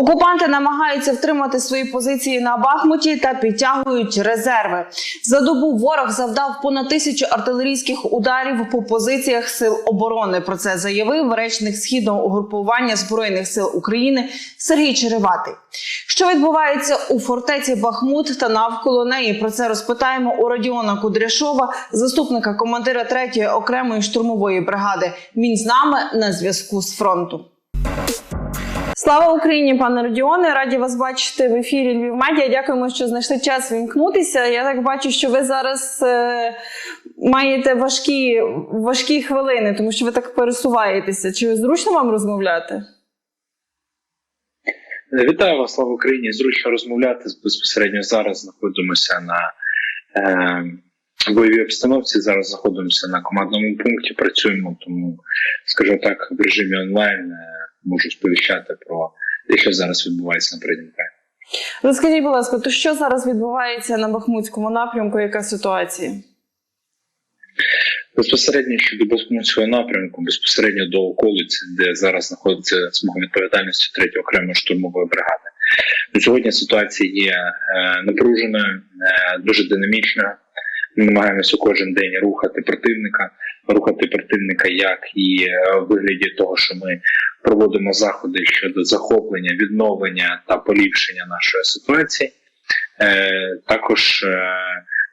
Окупанти намагаються втримати свої позиції на Бахмуті та підтягують резерви. За добу ворог завдав понад тисячу артилерійських ударів по позиціях сил оборони. Про це заявив речник східного угрупування збройних сил України Сергій Череватий. Що відбувається у фортеці Бахмут та навколо неї? Про це розпитаємо у Радіона Кудряшова, заступника командира 3-ї окремої штурмової бригади. Він з нами на зв'язку з фронту. Слава Україні, пане Родіоне! Раді вас бачити в ефірі Львів Медіа. Дякуємо, що знайшли час вімкнутися. Я так бачу, що ви зараз е, маєте важкі, важкі хвилини, тому що ви так пересуваєтеся. Чи зручно вам розмовляти? Вітаю вас, слава Україні! Зручно розмовляти безпосередньо зараз. Знаходимося на е, бойовій обстановці. Зараз знаходимося на командному пункті. Працюємо, тому скажу так, в режимі онлайн е, можу сповіщати про те, що зараз відбувається на передньому краї. Розкажіть, будь ласка, то що зараз відбувається на Бахмутському напрямку? Яка ситуація? Безпосередньо щодо Бахмутського напрямку, безпосередньо до околиці, де зараз знаходиться смуга відповідальності 3 окремої штурмової бригади. Сьогодні ситуація є е, напруженою, е, дуже динамічною. Ми намагаємося кожен день рухати противника, рухати противника як і е, в вигляді того, що ми проводимо заходи щодо захоплення, відновлення та поліпшення нашої ситуації. Е, також е,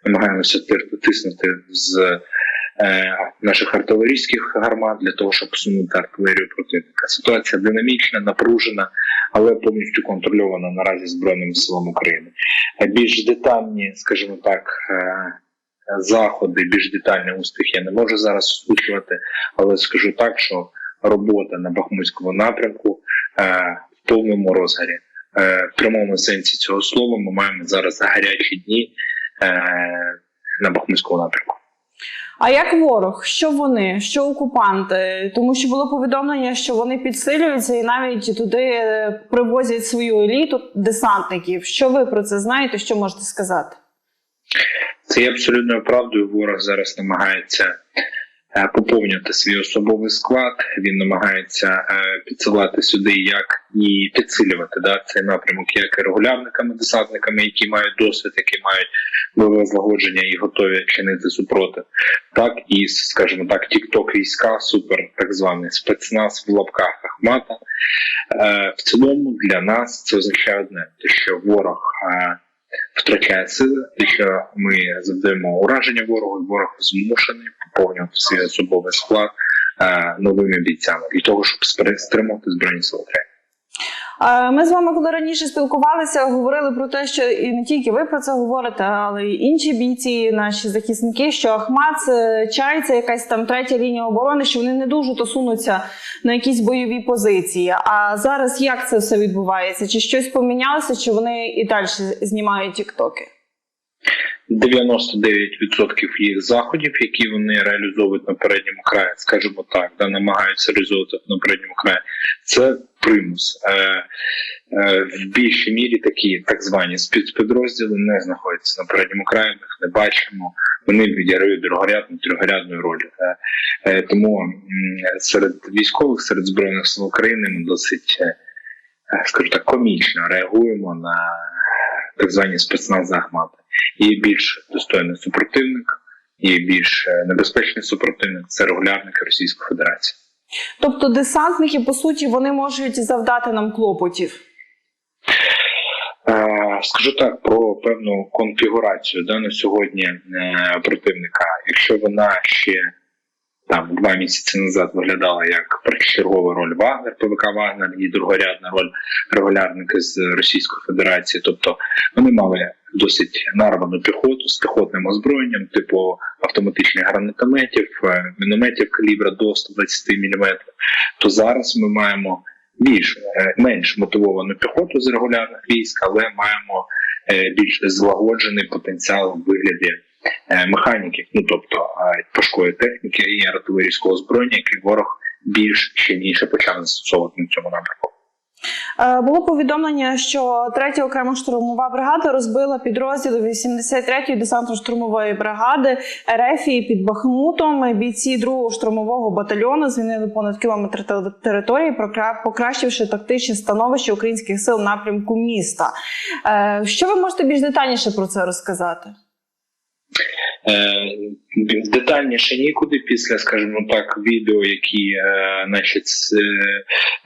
намагаємося тиснути з наших артилерійських гармат для того, щоб посунути артилерію противника. Ситуація динамічна, напружена, але повністю контрольована наразі збройними силами України. Більш детальні, скажімо так, заходи, більш детальний успіх я не можу зараз озвучувати, але скажу так, що робота на Бахмутському напрямку е, в повному розгарі. Е, В прямому сенсі цього слова ми маємо зараз гарячі дні е, на Бахмутському напрямку. А як ворог? Що вони? Що окупанти? Тому що було повідомлення, що вони підсилюються і навіть туди привозять свою еліту десантників. Що ви про це знаєте? Що можете сказати? Це є абсолютною правдою. Ворог зараз намагається е, поповнювати свій особовий склад. Він намагається е, підсилати сюди як і підсилювати да, цей напрямок, як і регулярниками, десантниками, які мають досвід, які мають бойове злагодження і готові чинити супротив, так і, скажімо так, тікток війська, супер так званий спецназ в лапках Ахмата. Е, В цілому для нас це означає одне, що ворог. Втрачає сили, якщо ми завдаємо ураження ворогу, ворог змушений поповнювати свій особовий склад е, новими бійцями для того, щоб стримати збройні сили України. Е, Ми з вами, коли раніше спілкувалися, говорили про те, що і не тільки ви про це говорите, але й інші бійці, наші захисники, що Ахмат, чай, це якась там третя лінія оборони, що вони не дуже то сунуться на якісь бойові позиції. А зараз як це все відбувається? Чи щось помінялося, чи вони і далі знімають тіктоки? 99% їх заходів, які вони реалізовують на передньому краї, скажімо так, да, намагаються реалізовувати на передньому краї, це примус. Е, е, в більшій мірі такі так звані спецпідрозділи не знаходяться на передньому краї, ми їх не бачимо. Вони відіграють другорядну другорядну роль. Е, е, тому серед військових, серед збройних сил України ми досить, е, скажу так, комічно реагуємо на так звані спецнази Ахмата. І більш достойний супротивник, і більш е, небезпечний супротивник це регулярники Російської Федерації. Тобто десантники, по суті, вони можуть завдати нам клопотів. Е, Скажу так про певну конфігурацію да, на сьогодні е, противника. Якщо вона ще там два місяці назад виглядала як першочергова роль Вагнер, ПВК Вагнер і другорядна роль регулярника з Російської Федерації, тобто вони мали досить нарвану піхоту з піхотним озброєнням, типу автоматичних гранатометів, е, мінометів калібра до 120 мм, то зараз ми маємо більш е, менш мотивовану піхоту з регулярних військ, але маємо е, більш злагоджений потенціал в вигляді механіків, ну тобто е, важкої техніки і артилерійського озброєння, який ворог більш щільніше почав застосовувати на цьому напрямку. Е, Було повідомлення, що 3 окрема штурмова бригада розбила підрозділ 83-ї десантно-штурмової бригади Ерефії під Бахмутом. Бійці 2-го штурмового батальйону звільнили понад кілометр те- території, покращивши тактичне становище українських сил напрямку міста. Е, Що ви можете більш детальніше про це розказати? Е, Детальніше нікуди після, скажімо так, відео, які е, наші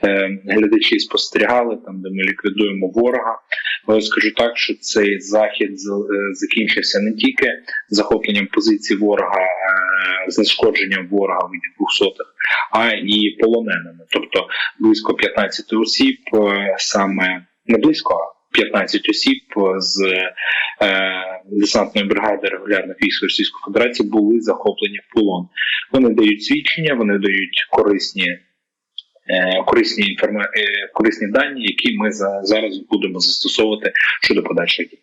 е, глядачі спостерігали, там де ми ліквідуємо ворога. Але скажу так, що цей захід е, закінчився не тільки захопленням позицій ворога, е, знешкодженням ворога в виді двохсотих, а і полоненими. Тобто близько 15 осіб, е, саме не близько, а 15 осіб з е, десантної бригади регулярних військ Російської Федерації були захоплені в полон. Вони дають свідчення, вони дають корисні. е, Корисні інформа... е, корисні дані, які ми за зараз будемо застосовувати щодо подальших дій.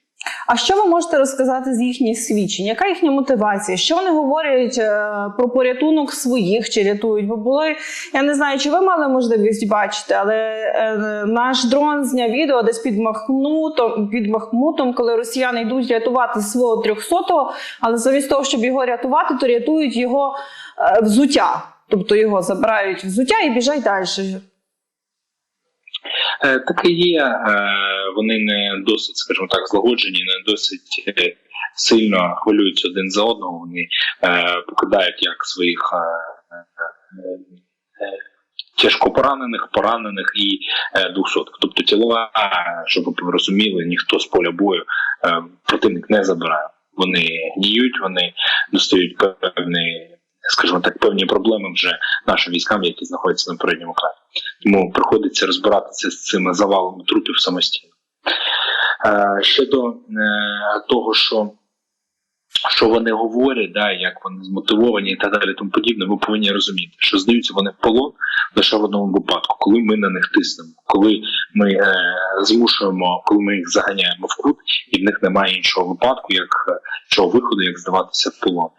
А що ви можете розказати з їхніх свідчень? Яка їхня мотивація? Що вони говорять е, про порятунок своїх чи рятують? Бо були, я не знаю, чи ви мали можливість бачити, але е, наш дрон зняв відео десь під Махмутом, під Махмутом, коли росіяни йдуть рятувати свого 300-го, але замість того, щоб його рятувати, то рятують його е, взуття. Тобто його забирають взуття і біжать далі. Е, Так і є. Е, Вони не досить, скажімо так, злагоджені, не досить е, сильно хвилюються один за одного. Вони покидають як своїх тяжко поранених, поранених і двохсотих. Тобто тіла, е, щоб ви розуміли, ніхто з поля бою противник не забирає. Вони гніють, вони достають певні, скажімо так, певні проблеми вже нашим військам, які знаходяться на передньому краї. Тому приходиться розбиратися з цими завалами трупів самостійно. Е, щодо е, того, що, що вони говорять, да, як вони змотивовані і так далі, тому подібне, ви повинні розуміти, що здаються вони в полон лише в одному випадку, коли ми на них тиснемо, коли ми е, змушуємо, коли ми їх заганяємо в кут, і в них немає іншого випадку, як е, іншого виходу, як здаватися в полон.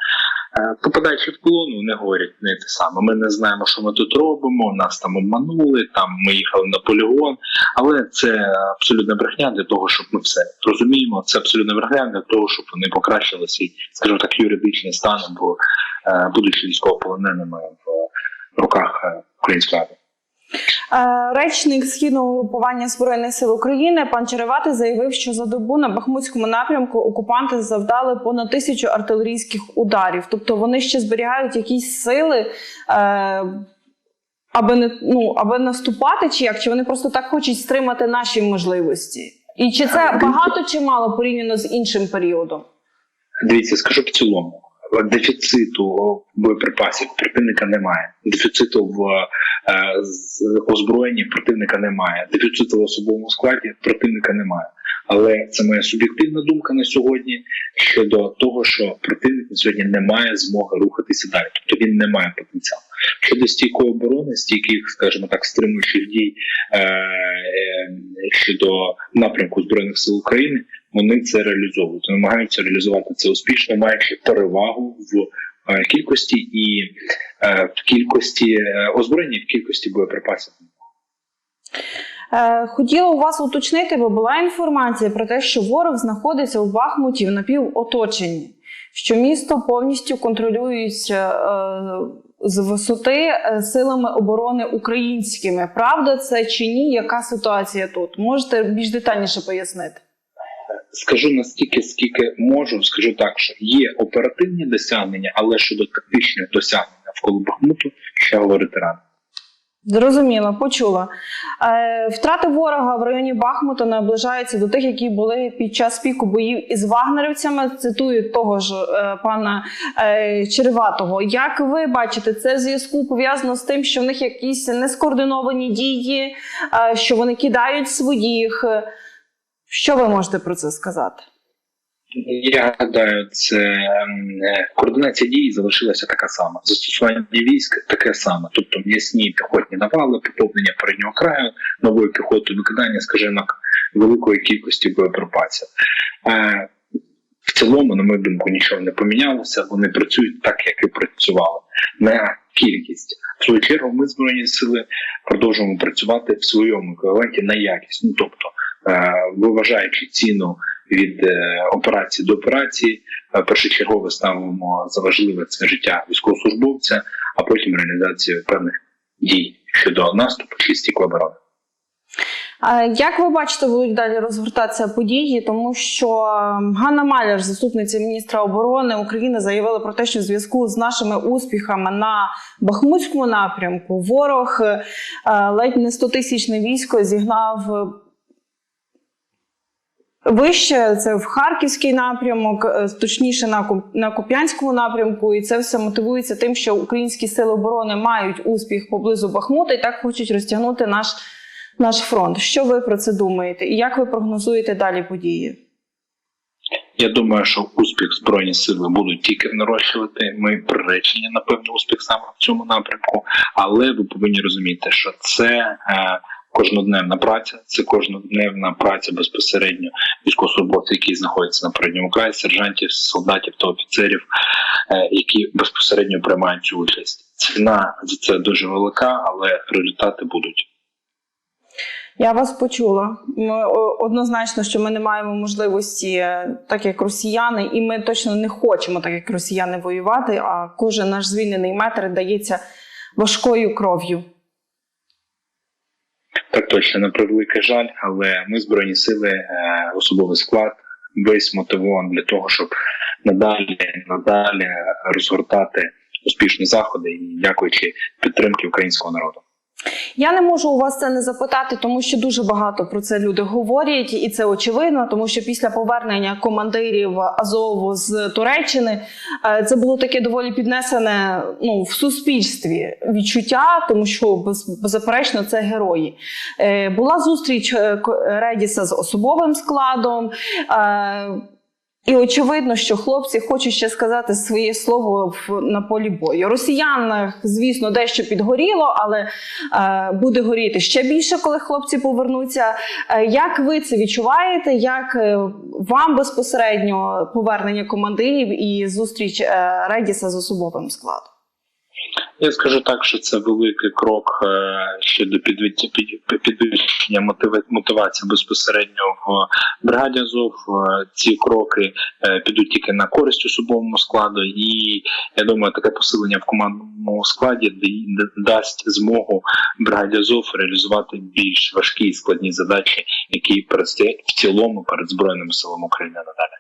Е, Попадаючи в колону, не говорять не те саме. Ми не знаємо, що ми тут робимо. Нас там обманули, там ми їхали на полігон. Але це абсолютна брехня для того, щоб ми все розуміємо. Це абсолютна брехня для того, щоб вони покращили свій, скажімо так, юридичний стан, або е, будучи військовополоненими в руках е, української армії. Е, Речник східного групування збройних сил України пан Черевати заявив, що за добу на Бахмутському напрямку окупанти завдали понад тисячу артилерійських ударів. Тобто вони ще зберігають якісь сили, е, аби не ну аби наступати, чи як чи вони просто так хочуть стримати наші можливості? І чи це багато чи мало порівняно з іншим періодом? Дивіться, скажу в цілому. Дефіциту боєприпасів противника немає. Дефіциту в е, озброєнні противника немає. Дефіциту в особовому складі противника немає. Але це моя суб'єктивна думка на сьогодні щодо того, що противник на сьогодні не має змоги рухатися далі, тобто він не має потенціалу. Щодо стійкої оборони, стійких, скажімо так, стримуючих дій е, е, щодо напрямку збройних сил України, вони це реалізовують, намагаються реалізувати це успішно, маючи перевагу в е, кількості і е, в кількості е, озброєння, в кількості боєприпасів. Хотіла у вас уточнити, бо була інформація про те, що ворог знаходиться у Бахмуті в напівоточенні, що місто повністю контролюється з висоти силами оборони українськими. Правда це чи ні? Яка ситуація тут? Можете більш детальніше пояснити? Скажу настільки, скільки можу, скажу так, що є оперативні досягнення, але щодо тактичних досягнень навколо Бахмуту ще говорити рано. Зрозуміла, почула. Е, втрати ворога в районі Бахмута наближаються до тих, які були під час піку боїв із вагнерівцями. Цитую того ж е, пана е, Череватого. Як ви бачите, це в зв'язку пов'язано з тим, що в них якісь нескоординовані дії, що вони кидають своїх. Що ви можете про це сказати? Я гадаю, це ем, е, координація дій залишилася така сама. Застосування військ таке саме. Тобто м'ясні піхотні навали, поповнення переднього краю, нової піхоти, викидання, скажімо, великої кількості боєприпасів. Е, В цілому, на мою думку, нічого не помінялося. Вони працюють так, як і працювали. Не кількість, В свою чергу, ми збройні сили продовжуємо працювати в своєму еквіваленті на якість. Ну тобто, виважаючи ціну від е, операції до операції, е, першочергово ставимо за важливе це життя військовослужбовця, а потім реалізацію певних дій щодо наступу чи стійкої оборони. Як ви бачите, будуть далі розгортатися події, тому що Ганна Маляр, заступниця міністра оборони України, заявила про те, що в зв'язку з нашими успіхами на Бахмутському напрямку ворог е, ледь не 100 тисячне військо зігнав. Вище це в Харківський напрямок, е, точніше на Куп- на Куп'янському напрямку, і це все мотивується тим, що українські сили оборони мають успіх поблизу Бахмута і так хочуть розтягнути наш наш фронт. Що ви про це думаєте? І як ви прогнозуєте далі події? Я думаю, що успіх збройні сили будуть тільки нарощувати. Ми приречені на певний успіх саме в цьому напрямку, але ви повинні розуміти, що це е, кожноденна праця, це кожноденна праця безпосередньо військовослужбовців, які знаходяться на передньому краї, сержантів, солдатів та офіцерів, е, які безпосередньо приймають цю участь. Ціна за це дуже велика, але результати будуть. Я вас почула. Ми, однозначно, що ми не маємо можливості, е, так як росіяни, і ми точно не хочемо, так як росіяни, воювати. А кожен наш звільнений метр дається важкою кров'ю. Так точно, на превеликий жаль, але ми збройні сили, е, особовий склад, весь мотивован для того, щоб надалі надалі розгортати успішні заходи і дякуючи підтримки українського народу. Я не можу у вас це не запитати, тому що дуже багато про це люди говорять, і це очевидно, тому що після повернення командирів Азову з Туреччини е, це було таке доволі піднесене ну, в суспільстві відчуття, тому що беззаперечно це герої. Е, Була зустріч е, Редіса з особовим складом. І очевидно, що хлопці хочуть ще сказати своє слово в на полі бою. Росіян, звісно, дещо підгоріло, але е, буде горіти ще більше, коли хлопці повернуться. Е, як ви це відчуваєте? Як е, вам безпосередньо повернення командирів і зустріч е, Редіса з особовим складом? Я скажу так, що це великий крок е, щодо підвищення мотива- мотивації безпосередньо в бригаді Азов. Е, Ці кроки е, підуть тільки на користь особовому складу, і я думаю, таке посилення в командному складі дасть змогу бригаді Азов реалізувати більш важкі і складні задачі, які предстоять в цілому перед збройними силами України надалі.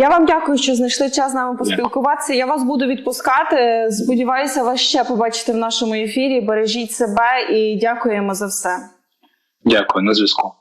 Я вам дякую, що знайшли час з нами поспілкуватися. Я вас буду відпускати. Сподіваюся, вас ще побачити в нашому ефірі. Бережіть себе і дякуємо за все. Дякую на зв'язку.